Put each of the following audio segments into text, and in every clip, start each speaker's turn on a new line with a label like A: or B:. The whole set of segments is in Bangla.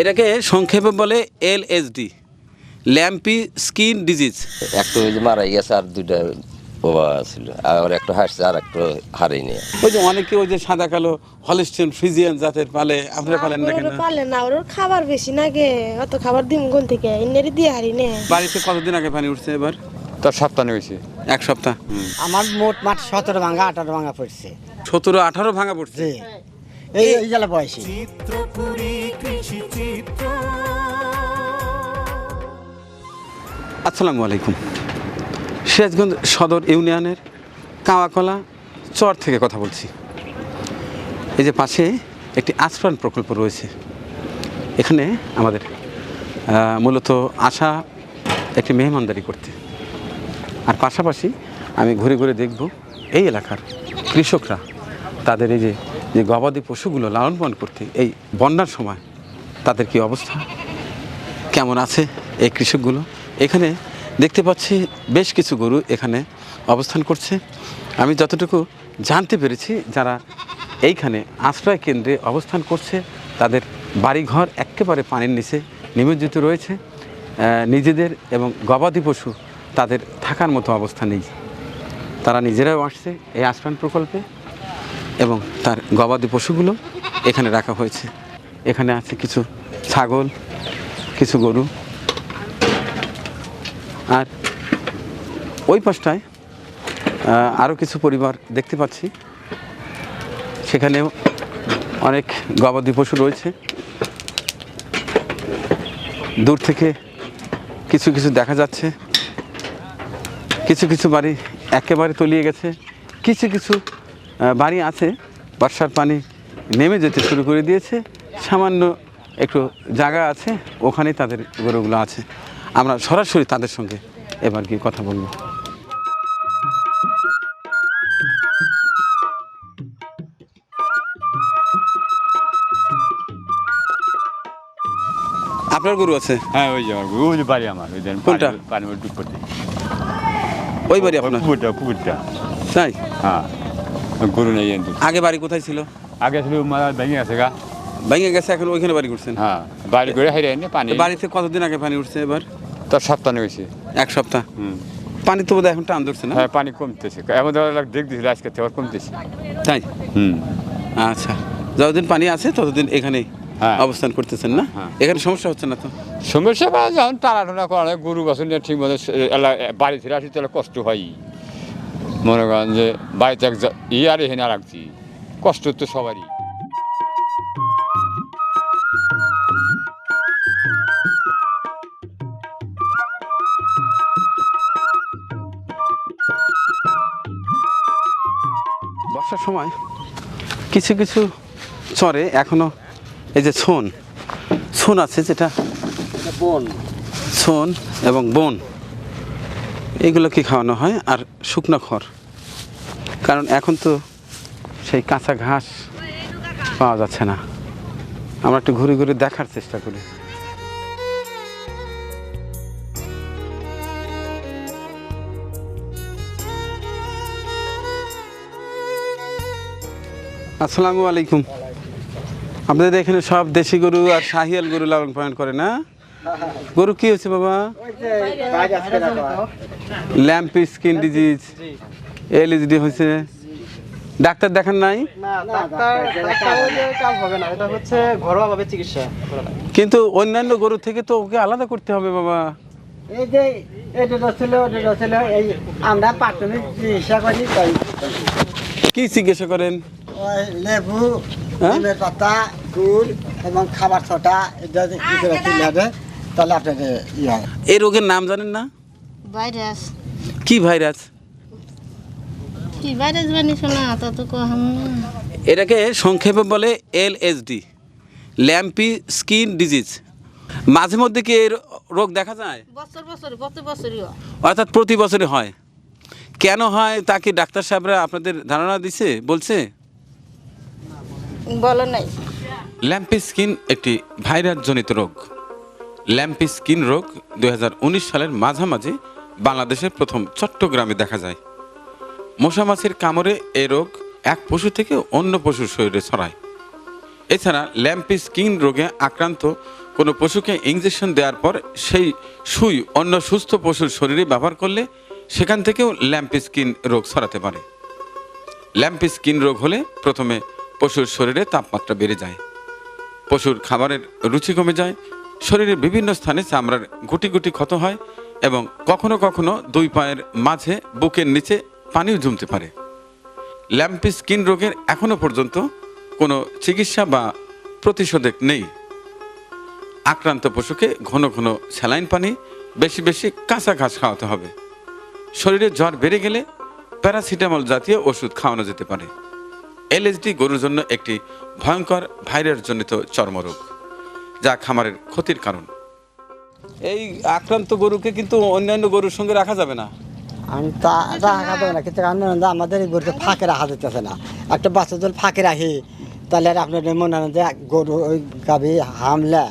A: এটাকে সংক্ষেপে বলে এলএসডি ল্যাম্পি স্কিন ডিজিজ।
B: একটা ওই যে মারা গেছে আর দুইটা বাবা ছিল আর একটা হাসছে আর একটা হারেনি
A: ওই যে অনেকে ওই যে সাদা কালো হলিস্টিন ফ্রিজিয়ান জাতের পালে আপনারা পালেন না কেন?
C: পালে না ওর খাবার বেশি না গে অত খাবার দিম কোন থেকে? ইনেরি দিয়ে হারি নে
A: বাড়িতে কতদিন আগে পানি উঠছে এবার?
D: তার সপ্তাহে হয়েছে।
A: এক সপ্তাহ?
E: আমার মোট মাঠ সতেরো ভাঙা আঠারো ভাঙা পড়ছে।
A: সতেরো আঠারো ভাঙা পড়ছে?
E: জি। এই এই জেলা বয়সী
A: আসসালামু আলাইকুম। সিরাজগঞ্জ সদর ইউনিয়নের কাওয়াকলা চর থেকে কথা বলছি। এই যে পাশে একটি আশ্রয়ণ প্রকল্প রয়েছে। এখানে আমাদের মূলত আশা একটি মেহমানদারি করতে। আর পাশাপাশি আমি ঘুরে ঘুরে দেখব এই এলাকার কৃষকরা তাদের এই যে যে গবাদি পশুগুলো লালন পালন করতে এই বন্যার সময় তাদের কি অবস্থা? কেমন আছে এই কৃষকগুলো? এখানে দেখতে পাচ্ছি বেশ কিছু গরু এখানে অবস্থান করছে। আমি যতটুকু জানতে পেরেছি, যারা এইখানে আশ্রয় কেন্দ্রে অবস্থান করছে, তাদের বাড়িঘর একেবারে পানির নিচে নিমজ্জিত রয়েছে। নিজেদের এবং গবাদি পশু তাদের থাকার মতো অবস্থা নেই। তারা নিজেরাও আসছে এই আশ্রয়ণ প্রকল্পে। এবং তার গবাদি পশুগুলো এখানে রাখা হয়েছে। এখানে আছে কিছু ছাগল, কিছু গরু। আর ওই পাশটায় আরও কিছু পরিবার দেখতে পাচ্ছি। সেখানেও অনেক গবাদি পশু রয়েছে। দূর থেকে কিছু কিছু দেখা যাচ্ছে। কিছু কিছু বাড়ি একেবারে তলিয়ে গেছে। কিছু কিছু বাড়ি আছে বর্ষার পানি নেমে যেতে শুরু করে দিয়েছে সামান্য একটু জায়গা আছে ওখানেই তাদের গরুগুলো আছে। আমরা সরাসরি তাদের সঙ্গে এবার গিয়ে কথা বলব। আপনার গরু আছে?
D: হ্যাঁ ওই যে আমার গরু, ওই যে বাড়ি আমার ওই
A: কোনটা?
D: পানি- ডুব করতে
A: ওই বাড়ি আপনার?
D: পুকুরটা পুকুরটা।
A: তাই?
D: হ্যাঁ। গরু নেই কিন্তু।
A: আগে বাড়ি কোথায় ছিল?
D: আগে ছিল ভেঙে আছে গা।
A: ভেঙে গেছে এখন ওইখানে বাড়ি করছেন?
D: হ্যাঁ বাড়ি করে হারিয়ে এনে পানি।
A: বাড়িতে কতদিন আগে পানি উঠছে এবার?
D: তার সপ্তাহে হয়েছে
A: এক সপ্তাহ?
D: হুম।
A: পানি তো বোধহয় এখন টান ধরছে না?
D: হ্যাঁ পানি কমতেছে। এমন দেখ দিয়েছিল আজকে আবার কমতেছে।
A: তাই?
D: হুম।
A: আচ্ছা যতদিন পানি আছে ততদিন এখানেই
D: হ্যাঁ।
A: অবস্থান করতেছেন না?
D: হ্যাঁ।
A: এখানে সমস্যা হচ্ছে না তো?
D: সমস্যা যখন টানাটানা করা গরু বাছুর নিয়ে ঠিক মতো বাড়ি থেকে আসি তাহলে কষ্ট হয়। মনে করেন যে বাড়িতে এক জা- ই আর আর রাখছি। কষ্ট তো সবারই।
A: বর্ষার সময় কিছু কিছু চরে এখনও এই যে ছন ছন আছে যেটা? ছন এবং বন। এগুলো কি খাওয়ানো হয় আর শুকনো খড়। কারণ এখন তো সেই কাঁচা ঘাস পাওয়া যাচ্ছে না। আমরা একটু ঘুরে ঘুরে দেখার চেষ্টা করি। আসসালামু আলাইকুম। আপনাদের এখানে সব দেশি গরু আর শাহিয়াল গরু লালন পালন করে না? গরু কি হয়েছে বাবা? ল্যাম্পি স্কিন ডিজিজ এলএসডি হয়েছে। ডাক্তার দেখান নাই?
F: এটা চিকিৎসা
A: কিন্তু অন্যান্য গরু থেকে তো ওকে আলাদা করতে হবে বাবা।
E: এটা ছিল এই আমরা চিকিৎসা করি
A: কি জিজ্ঞাসা করেন
E: লেবু
A: হ্যাঁ?
E: নিমের পাতা, গুড় এবং খাবার ছটা, এটা তাহলে ইয়ে। হয়
A: এই রোগের নাম জানেন না?
C: ভাইরাস।
A: কি ভাইরাস?
C: কি ভাইরাস বানি শোনা তত কম
A: এটাকে সংক্ষেপে বলে এলএসডি ল্যাম্পি স্কিন ডিজিজ। মাঝে মধ্যে কি এই রোগ দেখা যায়?
C: বছর বছর প্রতি বছরই হয়।
A: অর্থাৎ প্রতি বছরে হয়। কেন হয় তা কি ডাক্তার সাহেবরা আপনাদের ধারণা দিছে বলছে?
C: বলো নাই।
A: ল্যাম্পি স্কিন একটি ভাইরাসজনিত রোগ। ল্যাম্পি স্কিন রোগ দু হাজার উনিশ সালের মাঝামাঝি বাংলাদেশের প্রথম চট্টগ্রামে দেখা যায়। মশা মাছির কামড়ে এই রোগ এক পশু থেকে অন্য পশুর শরীরে ছড়ায়। এছাড়া ল্যাম্পি স্কিন রোগে আক্রান্ত কোনো পশুকে ইঞ্জেকশন দেওয়ার পর সেই সুই অন্য সুস্থ পশুর শরীরে ব্যবহার করলে সেখান থেকেও ল্যাম্প স্কিন রোগ ছড়াতে পারে। ল্যাম্প স্কিন রোগ হলে প্রথমে পশুর শরীরে তাপমাত্রা বেড়ে যায়। পশুর খাবারের রুচি কমে যায় শরীরের বিভিন্ন স্থানে চামড়ার গুটি গুটি ক্ষত হয় এবং কখনো কখনো দুই পায়ের মাঝে, বুকের নিচে পানিও জমতে পারে। ল্যাম্প স্কিন রোগের এখনও পর্যন্ত কোনো চিকিৎসা বা প্রতিষেধক নেই। আক্রান্ত পশুকে ঘন ঘন স্যালাইন পানি, বেশি বেশি কাঁচা ঘাস খাওয়াতে হবে। শরীরে জ্বর বেড়ে গেলে প্যারাসিটামল জাতীয় ওষুধ খাওয়ানো যেতে পারে। এলএসডি গরুর জন্য একটি ভয়ঙ্কর ভাইরাসজনিত চর্মরোগ। যা খামারের ক্ষতির কারণ। এই আক্রান্ত গরুকে কিন্তু অন্যান্য গরুর সঙ্গে রাখা যাবে না।
E: আমি তা রাখা দেবো না কিন্তু আমাদের এই গরুতে ফাঁকে রাখা যেতেছে না। একটা বাচ্চা যদি ফাঁকে রাখি তাহলে আর আপনার মনে হয় যে গরু ওই গাভি হামলা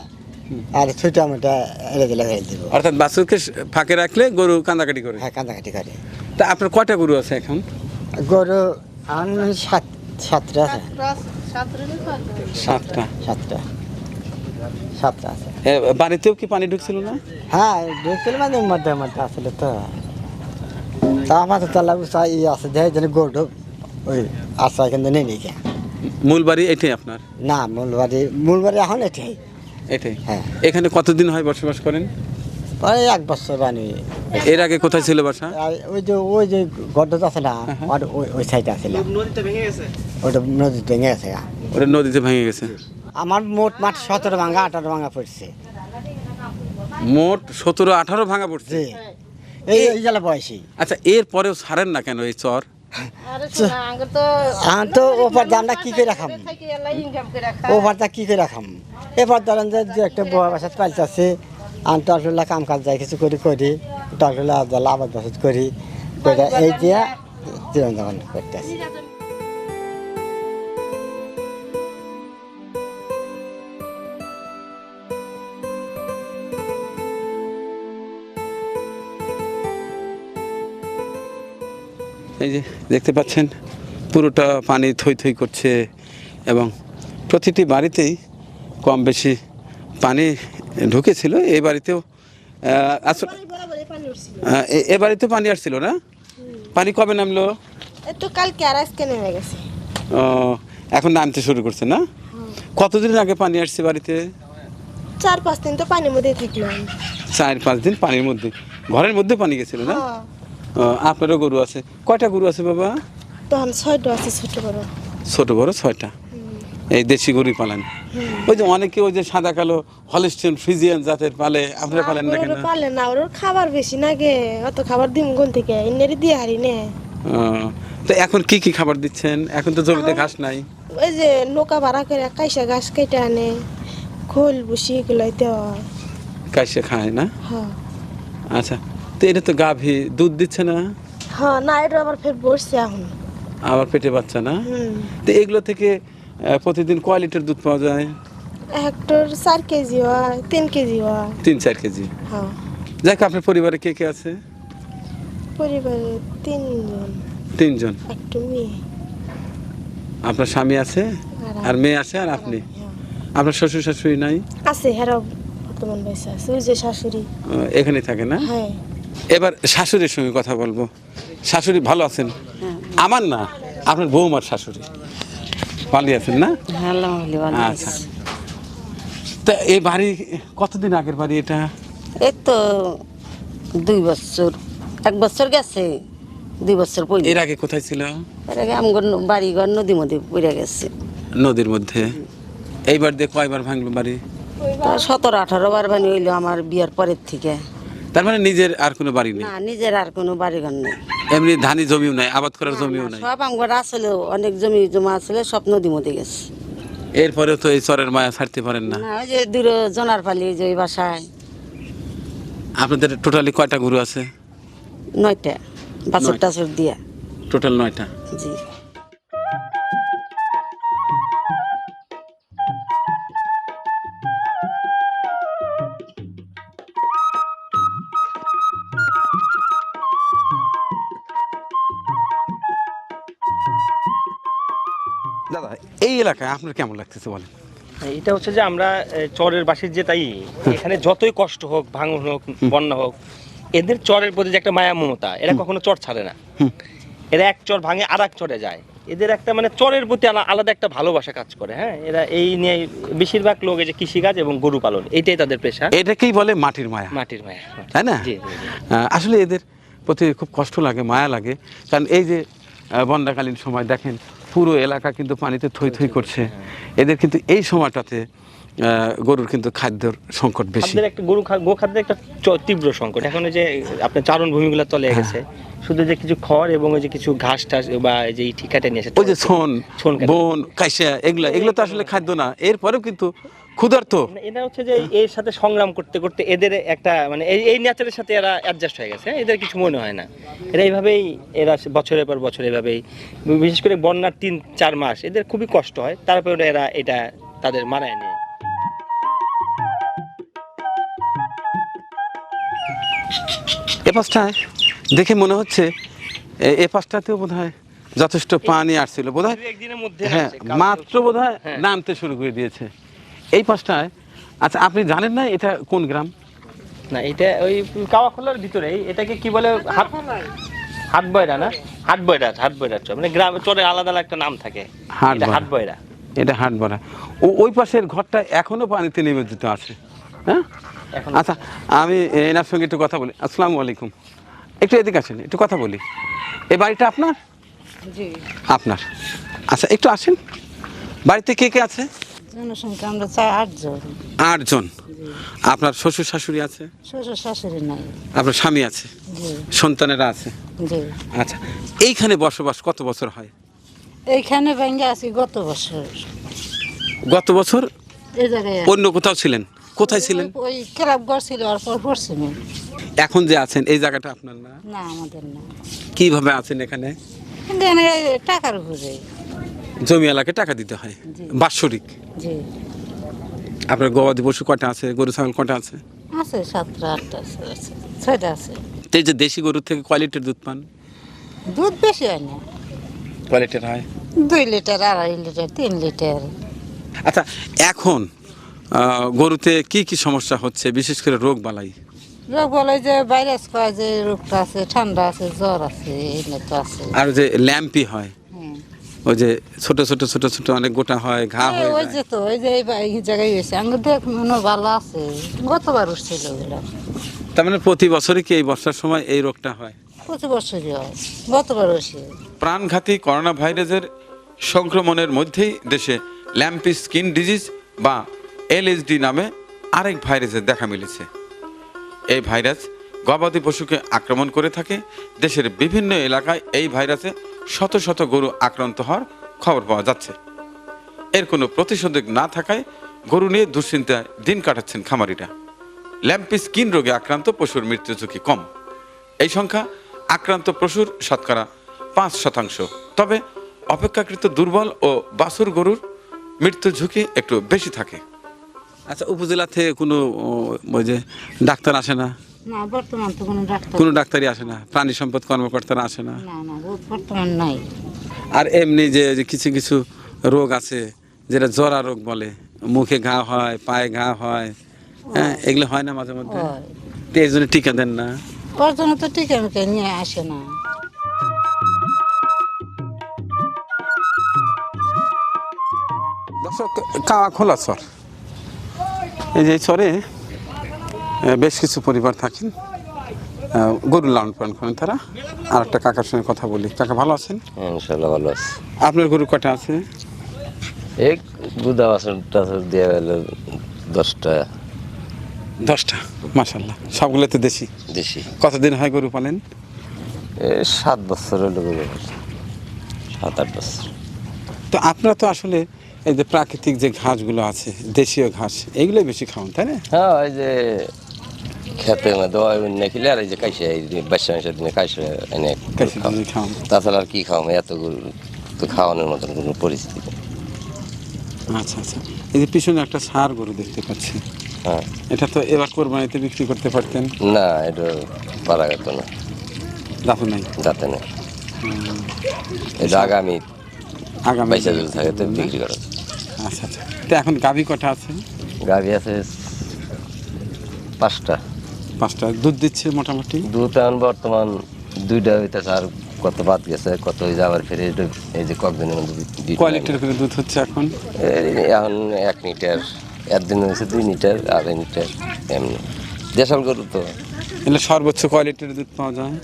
E: আর ছুটা মোটা এড়ে দিলে হয়ে দিব।
A: অর্থাৎ বাছুরকে ফাঁকে রাখলে গরু কান্দাকাটি করে।
E: হ্যাঁ কান্দাকাটি করে।
A: তা আপনার কয়টা গরু আছে এখন?
E: গরু আমি সাত সাতটা আছে।
A: সাতটা।
E: সাতটা। সাতটা আছে।
A: বাড়িতেও কি পানি ঢুকছিল না?
E: হ্যাঁ দেখছিল মানে মধ্যে মধ্যে আসলে তো। তা আমাদের তালা উষা ই আছে দেখে যেন গরু ওই আশা কিন্তু নেই নিয়ে
A: মূল বাড়ি এটাই আপনার?
E: না মূলবাড়ি মূলবাড়ি এখন এটাই।
A: এটাই?
E: হ্যাঁ।
A: এখানে কতদিন হয় বসবাস করেন?
E: প্রায় এক বছর বানি
A: এর আগে কোথায় ছিল বাসা?
E: আর ওই যে ওই যে গড্ডত আছে না আর ওই ওই সাইডে আছে না।
F: নদীতে ভেঙে গেছে?
E: ওইটা নদী ভেঙে গেছে গা।
A: ওটা নদীতে ভেঙে গেছে।
E: আমার মোট মাঠ সতেরো ভাঙা আঠারো ভাঙা পড়ছে।
A: মোট সতেরো আঠারো ভাঙা পড়ছে?
E: জি। এই এই জেলা বয়সী।
A: আচ্ছা এর পরেও ছাড়েন না কেন এই চর?
E: এখন তো ওপার দামটা কি করে রাখাম ওপারটা কি করে রাখাম এবার ধরেন যে একটা বড় বাসাত পাল্টাছে আমি টলটলা কাম কাজ যাই কিছু করি করি। টলটলা আবাদ বাসাত করি। এই দিয়া জীবন যাপন করতেছি।
A: এই যে দেখতে পাচ্ছেন পুরোটা পানি থই থই করছে এবং প্রতিটি বাড়িতেই কম বেশি পানি ঢুকেছিল। এই বাড়িতেও আসলে এ- বাড়িতে পানি আসছিল না? পানি কবে নামলো?
C: তো কালকে আর আজকে নেমে গেছে।
A: ও, এখন নামতে শুরু করছে না? কতদিন আগে পানি আসছে বাড়িতে?
C: চার পাঁচ দিন তো পানির মধ্যেই থাকলাম।
A: চার পাঁচ দিন পানির মধ্যে ঘরের মধ্যে পানি গেছিল না?
C: হ্যাঁ।
A: আপনারও গরু আছে। কয়টা গরু আছে বাবা?
C: তখন ছয়টা আছে ছোট বড়।
A: ছোট বড় ছয়টা? এই দেশি গরু পালেন? ওই যে অনেকে ওই যে সাদা কালো হলিস্টিন ফ্রিজিয়ান জাতের পালে আপনারা পালেন না কেন?
C: ওর পারলে না ওর খাবার বেশি না গে অত খাবার দিম কোন থেকে? ইন্নারি দিয়ে হারি নে।
A: তো এখন কি কি খাবার দিচ্ছেন? এখন তো জমিতে ঘাস নাই।
C: ওই যে নৌকা ভাড়া করে কাইসা ঘাস কেটে আনে খোল বুসি এগুলো দেওয়া
A: কাইসে খায় না?
C: হ্যাঁ।
A: আচ্ছা তো এটা তো গাভী দুধ দিচ্ছে না?
C: হ্যাঁ না এটা আবার ফের বসছে এখন।
A: আবার পেটে বাচ্চা না? তো এগুলো থেকে প্রতিদিন কয় লিটার দুধ পাওয়া যায়?
C: হেক্টর চার কেজি হয় তিন কেজি হয়।
A: তিন চার কেজি?
C: হ্যাঁ।
A: যাক আপনার পরিবারে কে কে আছে?
C: পরিবারে তিনজন।
A: তিনজন?
C: একটু মেয়ে।
A: আপনার স্বামী আছে? আর মেয়ে আছে আর আপনি?
C: হ্যাঁ।
A: আপনার শ্বশুর শাশুড়ি নাই?
C: আছে হেরাও বর্তমান বয়সে আছে ওই যে শাশুড়ি।
A: এখানে থাকে না?
C: হ্যাঁ।
A: এবার শাশুড়ির সঙ্গে কথা বলব। শাশুড়ি ভালো আছেন? আমার না আপনার বৌমার শাশুড়ি। ভালো আছেন না? আচ্ছা। তা এই বাড়ি কতদিন আগের বাড়ি এটা?
G: এই তো দুই বছর। এক বছর গেছে দুই বছর
A: এর আগে কোথায় ছিল?
G: এর আগে আমগর বাড়ি ঘর নদী মধ্যে পড়ে গেছে।
A: নদীর মধ্যে? এইবার দিয়ে কয়বার ভাঙলো বাড়ি?
G: তা সতেরো আঠারো বার বানি হইল আমার বিয়ার পরের থেকে।
A: তার মানে নিজের আর কোনো বাড়ি নেই?
G: না নিজের আর কোনো বাড়ি ঘর নেই।
A: এমনি ধানি জমিও নাই আবাদ করার জমিও নাই?
G: সব আমগর আসলে অনেক জমি জমা আসলে সব নদী মধ্যে গেছে।
A: এরপরেও তো এই চরের মায়া ছাড়তে পারেন না।
G: না ওই যে দূরে জনার পালি যে ওই বাসায়।
A: আপনাদের টোটালি কয়টা গরু আছে?
G: নয়টা বাছর। টাছর দিয়া।
A: টোটাল নয়টা?
G: জি।
A: দাদা এই এলাকায় আপনার কেমন লাগতেছে বলেন?
H: এটা হচ্ছে যে আমরা চরের বাসির যে তাই এখানে যতই কষ্ট হোক ভাঙন হোক বন্যা হোক এদের চরের প্রতি যে একটা মায়া মমতা এরা কখনো চর ছাড়ে না। এরা এক চর ভাঙে আর এক চরে যায়। এদের একটা মানে চরের প্রতি আলা- আলাদা একটা ভালোবাসা কাজ করে হ্যাঁ? এরা এই নিয়ে বেশিরভাগ লোক এই যে কৃষিকাজ এবং গরু পালন এইটাই তাদের পেশা।
A: এটাকেই বলে মাটির মায়া।
H: মাটির মায়া
A: তাই না? আসলে এদের প্রতি খুব কষ্ট লাগে মায়া লাগে। কারণ এই যে বন্যাকালীন সময় দেখেন পুরো এলাকা কিন্তু পানিতে থই থই করছে। এদের কিন্তু এই সময়টাতে গরুর কিন্তু খাদ্যর সংকট বেশি।
H: একটা গরু গো খাদ্যের একটা তীব্র সংকট। এখন যে আপনার চারণ ভূমিগুলো তলে
A: হ্যাঁ।
H: গেছে শুধু যে কিছু খড় এবং ওই যে কিছু ঘাস টাস বা এই যে ঠিকাটা কাটে নিয়ে এসে
A: ওই যে ছন বন কাইসা এগুলো এগুলো তো আসলে খাদ্য না। এরপরেও কিন্তু ক্ষুধার্ত।
H: এটা হচ্ছে যে এর সাথে সংগ্রাম করতে করতে এদের একটা মানে এই এই নেচারের সাথে এরা অ্যাডজাস্ট হয়ে গেছে হ্যাঁ? এদের কিছু মনে হয় না। এরা এইভাবেই এরা বছরের পর বছর এভাবেই বিশেষ করে বন্যার তিন চার মাস এদের খুবই কষ্ট হয় তারপরে এরা এটা তাদের মানায় নেয়।
A: এ পাশটায় দেখে মনে হচ্ছে এ- পাশটাতেও বোধ হয় যথেষ্ট পানি আসছিল। বোধ হয়
H: একদিনের মধ্যে
A: হ্যাঁ মাত্র বোধ হয়
H: হ্যাঁ।
A: নামতে শুরু করে দিয়েছে। এই পাশটায়। আচ্ছা আপনি জানেন না এটা কোন গ্রাম?
H: না এটা ওই কাওয়াখোলার ভিতরেই। এটাকে কি বলে? হাট হাট বয়রা না? হাট বয়রা হাট বয়রা চর। মানে গ্রাম চরের আলাদা আলাদা একটা নাম থাকে।
A: হাট
H: এটা
A: বয়রা।
H: হাট বয়রা
A: এটা হাট ভরা ও ওই পাশের ঘরটা এখনও পানিতে নিমজ্জিত আছে। হ্যাঁ?
H: এখন
A: আচ্ছা আমি এনার সঙ্গে একটু কথা বলি। আসসালামু আলাইকুম। একটু এদিকে আসেন একটু কথা বলি। এই বাড়িটা আপনার?
G: জি।
A: আপনার। আচ্ছা একটু আসেন। বাড়িতে কে কে আছে?
G: জনসংখ্যা আমরা চাই আটজন।
A: আটজন। আপনার শ্বশুর শাশুড়ি আছে?
G: শ্বশুর শাশুড়ি নাই।
A: আপনার স্বামী আছে? সন্তানেরা আছে? আচ্ছা এইখানে বসবাস কত বছর হয়?
G: এইখানে ভেঙে আছি গত বছর।
A: গত বছর? অন্য কোথাও ছিলেন? কোথায় ছিলেন?
G: ওই- ওই ছিল আর পর না
A: এখন যে আছেন এই জায়গাটা আপনার না?
G: না আমাদের না।
A: কীভাবে আছেন এখানে?
G: এখানে টাকার ঘুরে
A: জমি এলাকায় টাকা দিতে হয়। বাৎসরিক। আপনার গবাদি পশু কটা আছে? গরু ছাগল কটা আছে?
G: আছে সাতটা আটটা আছে ছয়টা আছে।
A: তো যে দেশি গরুর থেকে কয় লিটার দুধ পান?
G: দুধ বেশি হয় না।
A: কয় লিটার হয়?
G: দুই লিটার আড়াই লিটার তিন লিটার।
A: আচ্ছা এখন গরুতে কি কি সমস্যা হচ্ছে? বিশেষ করে রোগ বালাই।
G: রোগ বলে যে ভাইরাস কয় যে রোগটা আছে ঠান্ডা আছে জ্বর আছে তো আছে।
A: আর যে ল্যাম্পি হ্যাঁ ওই যে ছোট ছোট ছোট ছোট অনেক গোটা হয় ঘা হয়ে
G: ওই যে তো ওই যে এই জায়গায় হয়েছে আমি দেখ মনে ভালো আছে। গতবার উঠছিল ওগুলা
A: তার মানে প্রতি বছরই কি এই বর্ষার সময় এই রোগটা হয়?
G: প্রতি বছরই হয়। গতবার হয়েছে
A: প্রাণঘাতী করোনা ভাইরাসের সংক্রমণের মধ্যেই দেশে ল্যাম্পি স্কিন ডিজিজ বা এলএসডি নামে আরেক ভাইরাসের দেখা মিলেছে। এই ভাইরাস গবাদি পশুকে আক্রমণ করে থাকে। দেশের বিভিন্ন এলাকায় এই ভাইরাসে শত শত গরু আক্রান্ত হওয়ার খবর পাওয়া যাচ্ছে। এর কোনো প্রতিষেধক না থাকায় গরু নিয়ে দুশ্চিন্তায় দিন কাটাচ্ছেন খামারিরা। ল্যাম্পি স্কিন রোগে আক্রান্ত পশুর মৃত্যু ঝুঁকি কম। এই সংখ্যা আক্রান্ত পশুর শতকরা পাঁচ শতাংশ। তবে অপেক্ষাকৃত দুর্বল ও বাছুর গরুর মৃত্যুর ঝুঁকি একটু বেশি থাকে। আচ্ছা উপজেলা থেকে কোনো ওই যে ডাক্তার আসে না?
G: না বর্তমান তো কোনো ডাক্তার
A: কোনো ডাক্তারই আসে না প্রাণী সম্পদ কর্মকর্তারা আসে না।
G: না না বর্তমান নাই।
A: আর এমনি যে যে কিছু কিছু রোগ আছে যেটা জরা রোগ বলে মুখে ঘা হয় পায়ে ঘা হয় হ্যাঁ এগুলো হয় না মাঝে মধ্যে?
G: হয়।
A: তো এই জন্য টিকা দেন না?
G: ওর জন্য তো টিকা মিকা নিয়ে আসে না।
A: দর্শক কাওয়া খোলা চর এই যে আহ, বেশ কিছু পরিবার থাকেন। গরু লালন পালন করেন তারা। আর একটা কাকার সঙ্গে কথা বলি। কাকা ভালো আছেন?
B: ইনশাল্লাহ ভালো আছে।
A: আপনার গরু কটা আছে?
B: এই দুধা বাসন টাসন দিয়ে গেল দশটা।
A: দশটা মাসাল্লাহ সবগুলো তো দেশি?
B: দেশি।
A: কতদিন হয় গরু পালেন?
B: সাত বছর হলো গরু সাত আট বছর।
A: তো আপনারা তো আসলে এই যে প্রাকৃতিক যে ঘাসগুলো আছে দেশীয় ঘাস এইগুলোই বেশি খাওয়ান তাই না?
B: হ্যাঁ ওই যে খেতে মধ্যে ওই নেখিলে আর এই যে কাইসে এই বাচ্চা মাসের দিনে কাইসে এনে তাছাড়া আর কি খাওয়াবো? এত তো খাওয়ানোর মতন কোনো পরিস্থিতি।
A: আচ্ছা আচ্ছা। এই যে পিছনে একটা সার গরু দেখতে পাচ্ছি।
B: হ্যাঁ।
A: এটা তো এবার কোরবানিতে বিক্রি করতে পারতেন?
B: না এটা পারা গেত না।
A: দাফু নাই?
B: নেই। এটা আগামী
A: আগামী
B: পয়সা যদি থাকে তো বিক্রি করা
A: আচ্ছা আচ্ছা। তো এখন গাভী কটা আছে?
B: গাভী আছে পাঁচটা।
A: পাঁচটা দুধ দিচ্ছে মোটামুটি।
B: দুধ এখন বর্তমান দুইটা হইতেছে আর কত বাদ গেছে কত হয়ে যাবার ফিরে এই যে কয়েকদিনের মধ্যে
A: কোয়ালিটির করে দুধ হচ্ছে এখন?
B: এখন এক লিটার একদিন হয়েছে দুই লিটার আড়াই লিটার এমনি। দেশাল গরু তো।
A: এগুলো সর্বোচ্চ কোয়ালিটির দুধ পাওয়া যায়?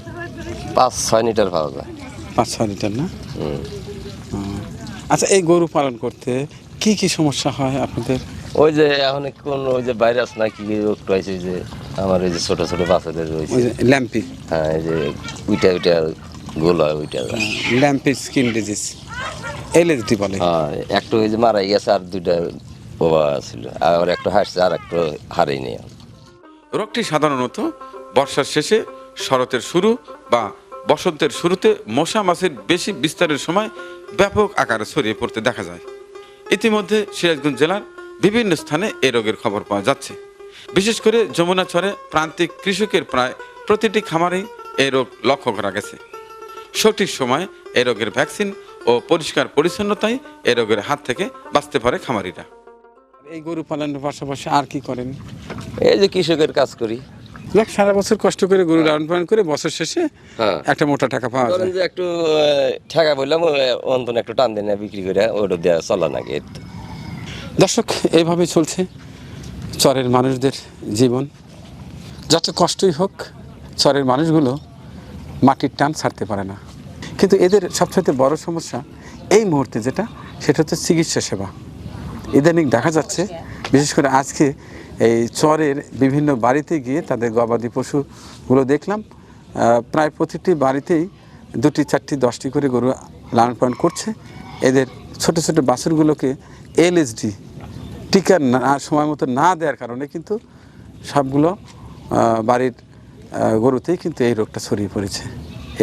B: পাঁচ ছয় লিটার পাওয়া যায়।
A: পাঁচ ছয় লিটার না। আচ্ছা এই গরু পালন করতে কি কি সমস্যা হয় আপনাদের?
B: ওই যে এখন কোন ওই যে ভাইরাস না কি একটু আছে ওই যে আমার এই যে ছোট ছোট বাচ্চাদের
A: ওই
B: রয়েছে
A: ল্যাম্পি।
B: হ্যাঁ এই যে উইটা উইটা গোল হয় উইটা।
A: Lumpy skin disease. এলএসডি বলে।
B: হ্যাঁ একটা ওই যে মারা গেছে আর দুইটা বাবা ছিল। আর একটা হাসছে আর একটা হারেই নেই
A: রোগটি সাধারণত বর্ষার শেষে শরতের শুরু বা বসন্তের শুরুতে মশা মাছের বেশি বিস্তারের সময় ব্যাপক আকারে ছড়িয়ে পড়তে দেখা যায়। ইতিমধ্যে সিরাজগঞ্জ জেলার বিভিন্ন স্থানে এ রোগের খবর পাওয়া যাচ্ছে। বিশেষ করে যমুনাচরে প্রান্তিক কৃষকের প্রায় প্রতিটি খামারেই এই রোগ লক্ষ্য করা গেছে। সঠিক সময় এই রোগের ভ্যাকসিন ও পরিষ্কার পরিচ্ছন্নতাই এই রোগের হাত থেকে বাঁচতে পারে খামারিরা। এই গরু পালনের পাশাপাশি আর কি করেন?
B: এই যে কৃষকের কাজ করি।
A: দেখ সারা বছর কষ্ট করে গরু লালন পালন করে বছর শেষে
B: হ্যাঁ।
A: একটা মোটা টাকা পাওয়া যায়।
B: যে একটু ঠেকা বললাম অন্তন একটু টান দেন বিক্রি করে ওটা দেওয়া চলা নাকি।
A: দর্শক এইভাবে চলছে। চরের মানুষদের জীবন। যত কষ্টই হোক, চরের মানুষগুলো মাটির টান ছাড়তে পারে না। কিন্তু এদের সবচেয়ে বড় সমস্যা এই মুহূর্তে যেটা, সেটা হচ্ছে চিকিৎসা সেবা। ইদানিং দেখা যাচ্ছে, বিশেষ করে আজকে এই চরের বিভিন্ন বাড়িতে গিয়ে তাদের গবাদি পশুগুলো দেখলাম প্রায় প্রতিটি বাড়িতেই দুটি, চারটি, দশটি করে গরু লালন পালন করছে। এদের ছোট ছোট বাছুরগুলোকে এলএসডি টিকা না, সময় মতো না দেওয়ার কারণে কিন্তু সবগুলো বাড়ির গরুতেই কিন্তু এই রোগটা ছড়িয়ে পড়েছে।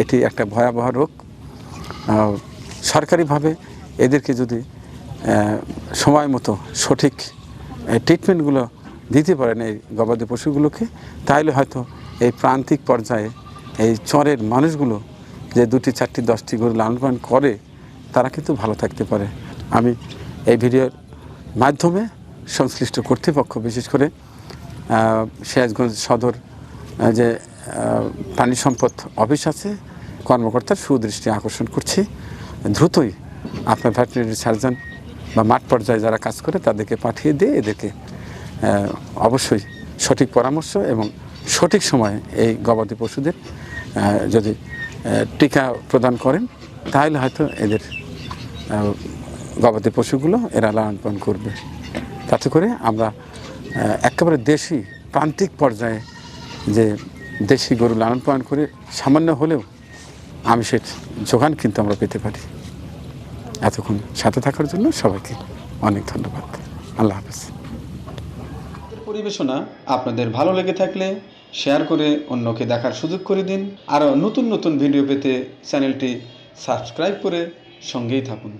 A: এটি একটা ভয়াবহ রোগ। সরকারিভাবে এদেরকে যদি সময় মতো সঠিক ট্রিটমেন্টগুলো দিতে পারেন এই গবাদি পশুগুলোকে, তাহলে হয়তো এই প্রান্তিক পর্যায়ে এই চরের মানুষগুলো যে দুটি, চারটি, দশটি গরু লালন পালন করে, তারা কিন্তু ভালো থাকতে পারে। আমি এই ভিডিওর মাধ্যমে সংশ্লিষ্ট কর্তৃপক্ষ, বিশেষ করে সিরাজগঞ্জ সদর যে প্রাণী সম্পদ অফিস আছে, কর্মকর্তার সুদৃষ্টি আকর্ষণ করছি। দ্রুতই আপনার ভেটেরিনারি সার্জন বা মাঠ পর্যায়ে যারা কাজ করে, তাদেরকে পাঠিয়ে দিয়ে এদেরকে অবশ্যই সঠিক পরামর্শ এবং সঠিক সময়ে এই গবাদি পশুদের যদি টিকা প্রদান করেন, তাহলে হয়তো এদের গবাদি পশুগুলো এরা লালন পালন করবে। তাতে করে আমরা একেবারে দেশি প্রান্তিক পর্যায়ে যে দেশি গরু লালন পালন করে সামান্য হলেও আমিষের যোগান কিন্তু আমরা পেতে পারি। এতক্ষণ সাথে থাকার জন্য সবাইকে অনেক ধন্যবাদ। আল্লাহ হাফেজ।
I: পরিবেশনা আপনাদের ভালো লেগে থাকলে শেয়ার করে অন্যকে দেখার সুযোগ করে দিন। আরও নতুন নতুন ভিডিও পেতে চ্যানেলটি সাবস্ক্রাইব করে সঙ্গেই থাকুন।